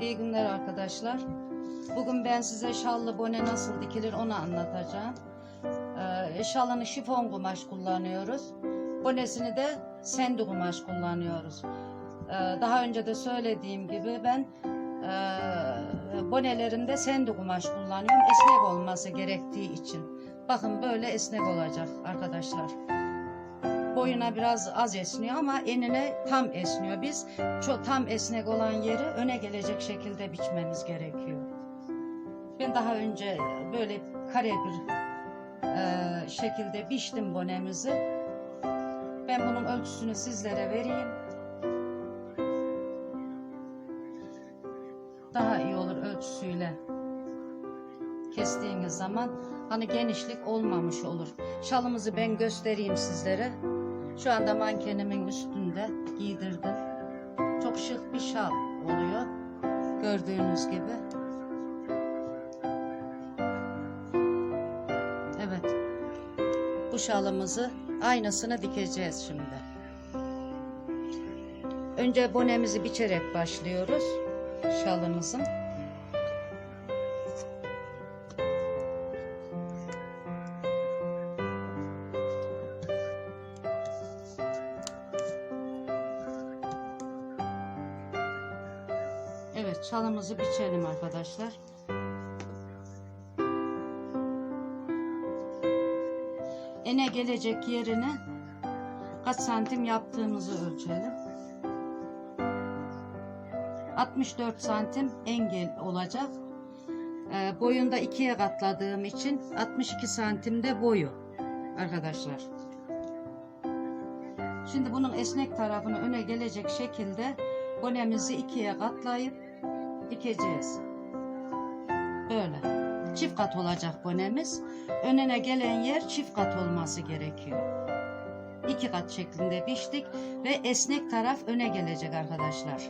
İyi günler arkadaşlar. Bugün ben size şallı bone nasıl dikilir onu anlatacağım. Ee, şalını şifon kumaş kullanıyoruz. Bonesini de sendi kumaş kullanıyoruz. Ee, daha önce de söylediğim gibi ben e, bonelerimde sendi kumaş kullanıyorum. Esnek olması gerektiği için. Bakın böyle esnek olacak arkadaşlar boyuna biraz az esniyor ama enine tam esniyor. Biz çok tam esnek olan yeri öne gelecek şekilde biçmemiz gerekiyor. Ben daha önce böyle kare bir e, şekilde biçtim bonemizi. Ben bunun ölçüsünü sizlere vereyim. Daha iyi olur ölçüsüyle kestiğiniz zaman hani genişlik olmamış olur. Şalımızı ben göstereyim sizlere. Şu anda mankenimin üstünde giydirdim. Çok şık bir şal oluyor. Gördüğünüz gibi. Evet. Bu şalımızı aynısını dikeceğiz şimdi. Önce bonemizi biçerek başlıyoruz şalımızın. Evet çalımızı biçelim arkadaşlar. Ene gelecek yerine kaç santim yaptığımızı ölçelim. 64 santim engel olacak. Ee, boyunda ikiye katladığım için 62 santimde boyu arkadaşlar. Şimdi bunun esnek tarafını öne gelecek şekilde bonemizi ikiye katlayıp dikeceğiz. Böyle. Çift kat olacak bonemiz. Önüne gelen yer çift kat olması gerekiyor. İki kat şeklinde biçtik ve esnek taraf öne gelecek arkadaşlar.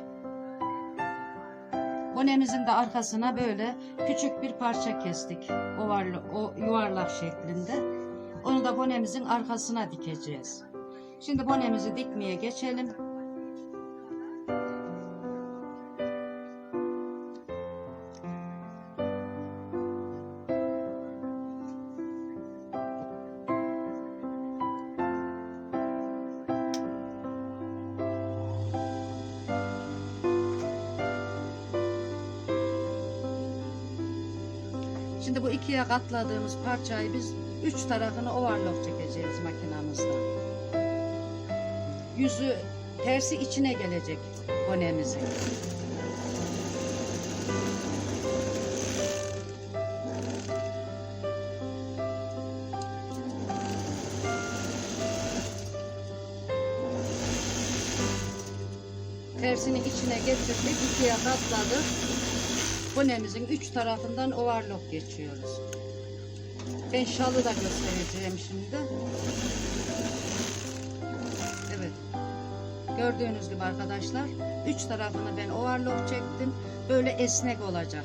Bonemizin de arkasına böyle küçük bir parça kestik. Ovarlı, o yuvarlak şeklinde. Onu da bonemizin arkasına dikeceğiz. Şimdi bonemizi dikmeye geçelim. Şimdi bu ikiye katladığımız parçayı biz üç tarafını overlock çekeceğiz makinamızda. Yüzü tersi içine gelecek bonemizin. Tersini içine getirdik, ikiye katladık. Bonemizin üç tarafından overlock geçiyoruz. Ben şalı da göstereceğim şimdi. Evet. Gördüğünüz gibi arkadaşlar üç tarafını ben overlock çektim. Böyle esnek olacak.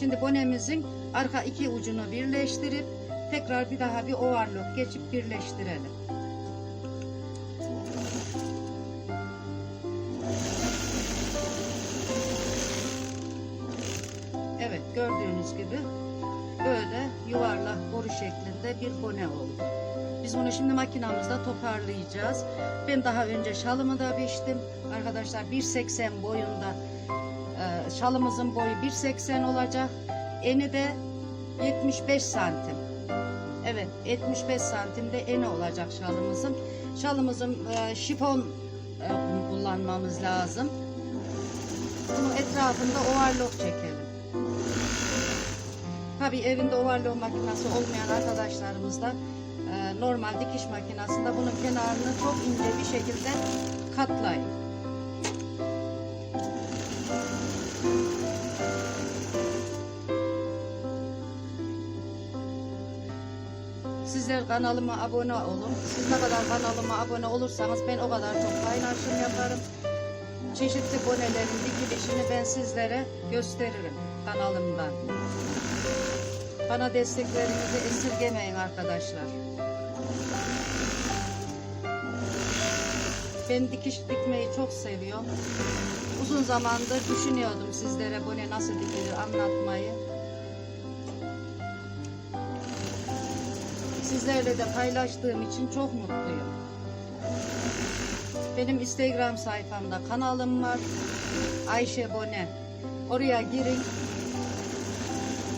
Şimdi bonemizin arka iki ucunu birleştirip tekrar bir daha bir overlock geçip birleştirelim. Gördüğünüz gibi böyle yuvarlak boru şeklinde bir bone oldu. Biz bunu şimdi makinamızda toparlayacağız. Ben daha önce şalımı da biçtim. Arkadaşlar 1.80 boyunda e, şalımızın boyu 1.80 olacak. Eni de 75 santim. Evet 75 santimde eni olacak şalımızın. Şalımızın e, şifon e, kullanmamız lazım. Bunun etrafında overlock çekelim. Tabii evinde overlock makinesi olmayan arkadaşlarımız da e, normal dikiş makinesinde bunun kenarını çok ince bir şekilde katlayın. Sizler kanalıma abone olun. Siz ne kadar kanalıma abone olursanız ben o kadar çok paylaşım yaparım. Çeşitli bonelerin dikilişini ben sizlere gösteririm kanalımdan. Bana desteklerinizi esirgemeyin arkadaşlar. Ben dikiş dikmeyi çok seviyorum. Uzun zamandır düşünüyordum sizlere bone nasıl dikilir anlatmayı. Sizlerle de paylaştığım için çok mutluyum. Benim Instagram sayfamda kanalım var. Ayşe Bone. Oraya girin.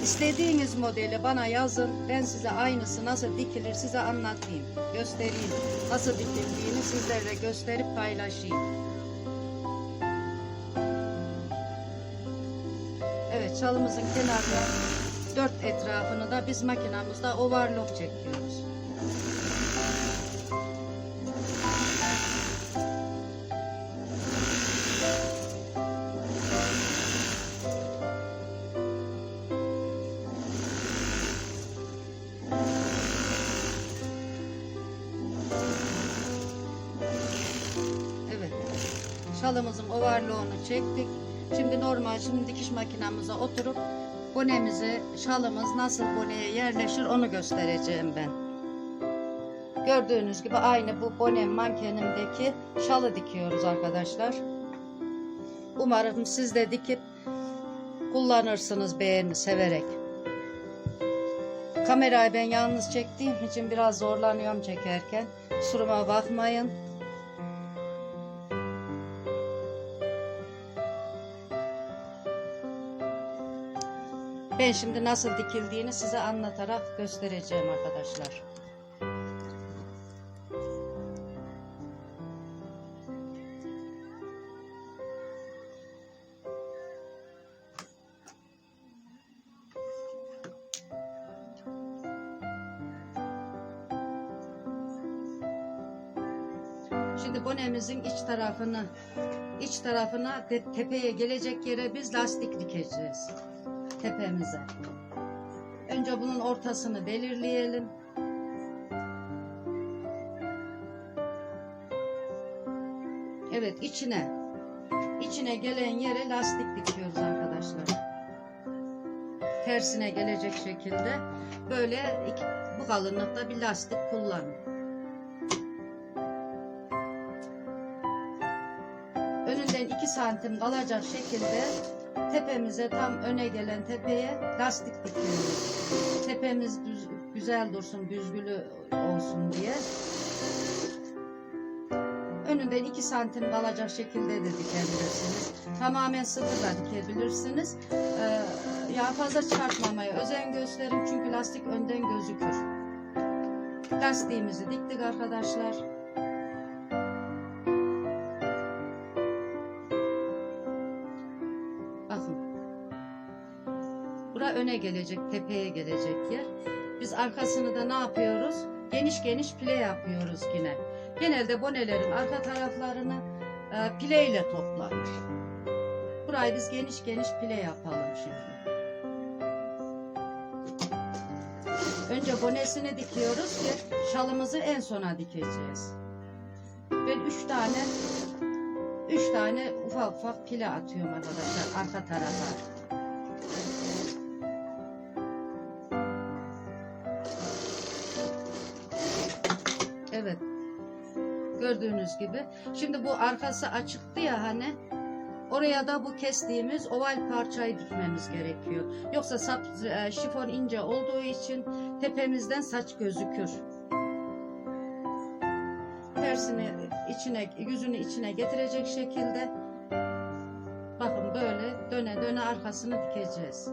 İstediğiniz modeli bana yazın. Ben size aynısı nasıl dikilir size anlatayım. Göstereyim. Nasıl dikildiğini sizlerle gösterip paylaşayım. Evet çalımızın kenarına dört etrafını da biz makinamızda overlock çekiyoruz. Şalımızın overlock'unu çektik. Şimdi normal şimdi dikiş makinamıza oturup bonemizi, şalımız nasıl boneye yerleşir onu göstereceğim ben. Gördüğünüz gibi aynı bu bonem mankenimdeki şalı dikiyoruz arkadaşlar. Umarım siz de dikip kullanırsınız beğeni severek. Kamerayı ben yalnız çektiğim için biraz zorlanıyorum çekerken. Kusuruma bakmayın. Ben şimdi nasıl dikildiğini size anlatarak göstereceğim arkadaşlar. Şimdi bonemizin iç tarafını iç tarafına te- tepeye gelecek yere biz lastik dikeceğiz tepemize. Önce bunun ortasını belirleyelim. Evet içine içine gelen yere lastik dikiyoruz arkadaşlar. Tersine gelecek şekilde böyle iki, bu kalınlıkta bir lastik kullanın. Önünden 2 santim kalacak şekilde tepemize tam öne gelen tepeye lastik dikiyoruz. Tepemiz düz, güzel dursun, büzgülü olsun diye. Önünden 2 santim kalacak şekilde de dikebilirsiniz. Tamamen sıfır da dikebilirsiniz. Ee, ya fazla çıkartmamaya özen gösterin çünkü lastik önden gözükür. Lastiğimizi diktik arkadaşlar. Öne gelecek, tepeye gelecek yer. Biz arkasını da ne yapıyoruz? Geniş geniş pile yapıyoruz yine. Genelde bonelerin arka taraflarını e, pile ile toplanır. Burayı biz geniş geniş pile yapalım şimdi. Önce bonesini dikiyoruz ki şalımızı en sona dikeceğiz. Ben üç tane üç tane ufak ufak pile atıyorum arkadaşlar arka tarafa. Evet. Gördüğünüz gibi. Şimdi bu arkası açıktı ya hani. Oraya da bu kestiğimiz oval parçayı dikmemiz gerekiyor. Yoksa sap, e, şifon ince olduğu için tepemizden saç gözükür. Tersini içine, yüzünü içine getirecek şekilde bakın böyle döne döne arkasını dikeceğiz.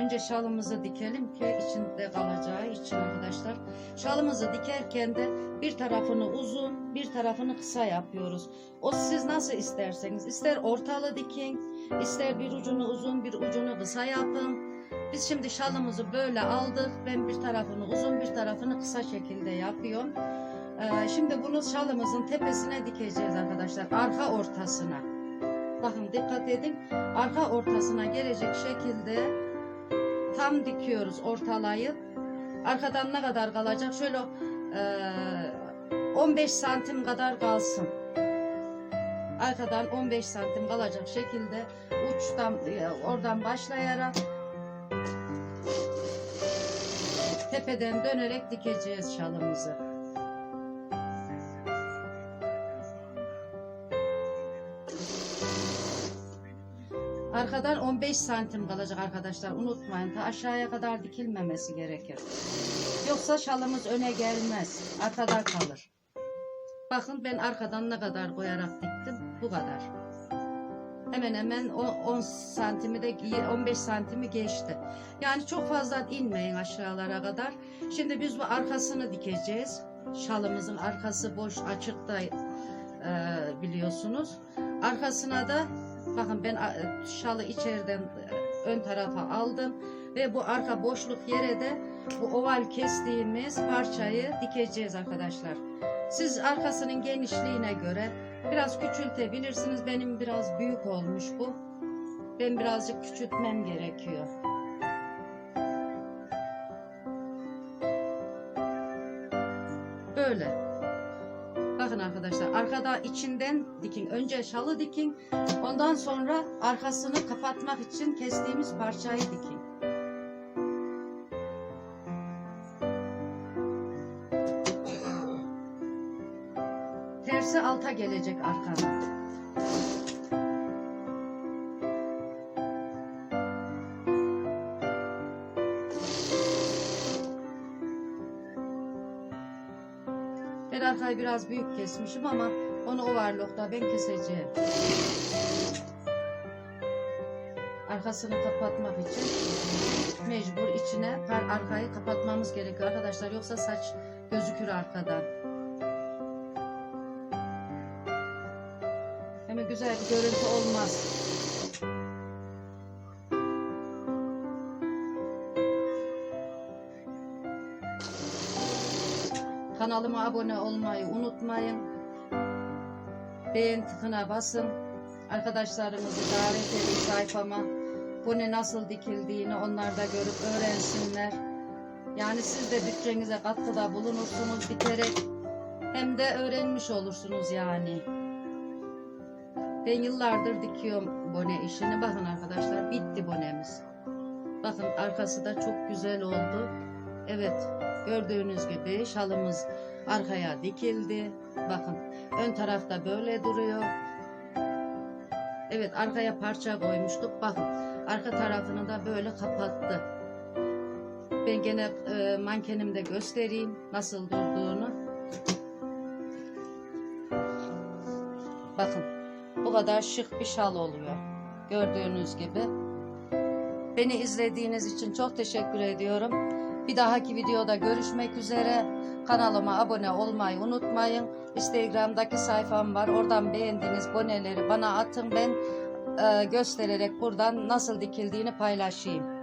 Önce şalımızı dikelim ki içinde kalacağı için arkadaşlar. Şalımızı dikerken de bir tarafını uzun, bir tarafını kısa yapıyoruz. O siz nasıl isterseniz. ister ortalı dikin, ister bir ucunu uzun, bir ucunu kısa yapın. Biz şimdi şalımızı böyle aldık. Ben bir tarafını uzun, bir tarafını kısa şekilde yapıyorum. Ee, şimdi bunu şalımızın tepesine dikeceğiz arkadaşlar. Arka ortasına. Bakın dikkat edin. Arka ortasına gelecek şekilde tam dikiyoruz ortalayıp arkadan ne kadar kalacak? Şöyle e, 15 santim kadar kalsın. Arkadan 15 santim kalacak şekilde uçtan e, oradan başlayarak tepeden dönerek dikeceğiz şalımızı. Arkadan 15 santim kalacak arkadaşlar. Unutmayın ta aşağıya kadar dikilmemesi gerekir. Yoksa şalımız öne gelmez. Arkada kalır. Bakın ben arkadan ne kadar koyarak diktim. Bu kadar. Hemen hemen o 10 santimi de 15 santimi geçti. Yani çok fazla inmeyin aşağılara kadar. Şimdi biz bu arkasını dikeceğiz. Şalımızın arkası boş açıkta e, biliyorsunuz. Arkasına da bakın ben şalı içeriden e, ön tarafa aldım ve bu arka boşluk yere de bu oval kestiğimiz parçayı dikeceğiz arkadaşlar. Siz arkasının genişliğine göre biraz küçültebilirsiniz. Benim biraz büyük olmuş bu. Ben birazcık küçültmem gerekiyor. Böyle. Arkadaşlar arkada içinden dikin. Önce şalı dikin. Ondan sonra arkasını kapatmak için kestiğimiz parçayı dikin. Tersi alta gelecek arkanın. Biraz büyük kesmişim ama onu overlockta ben keseceğim. Arkasını kapatmak için mecbur içine arkayı kapatmamız gerekiyor arkadaşlar. Yoksa saç gözükür arkadan. Hem güzel bir görüntü olmaz. Kanalıma abone olmayı unutmayın. Beğen tıkına basın. Arkadaşlarımızı davet edin sayfama. Bu ne nasıl dikildiğini onlar da görüp öğrensinler. Yani siz de bütçenize katkıda bulunursunuz dikerek. Hem de öğrenmiş olursunuz yani. Ben yıllardır dikiyorum bone işini. Bakın arkadaşlar bitti bonemiz. Bakın arkası da çok güzel oldu. Evet gördüğünüz gibi şalımız arkaya dikildi. Bakın ön tarafta böyle duruyor. Evet arkaya parça koymuştuk. Bakın arka tarafını da böyle kapattı. Ben gene e, mankenimde göstereyim nasıl durduğunu. Bakın bu kadar şık bir şal oluyor. Gördüğünüz gibi. Beni izlediğiniz için çok teşekkür ediyorum. Bir dahaki videoda görüşmek üzere. Kanalıma abone olmayı unutmayın. Instagram'daki sayfam var. Oradan beğendiğiniz boneleri bana atın. Ben e, göstererek buradan nasıl dikildiğini paylaşayım.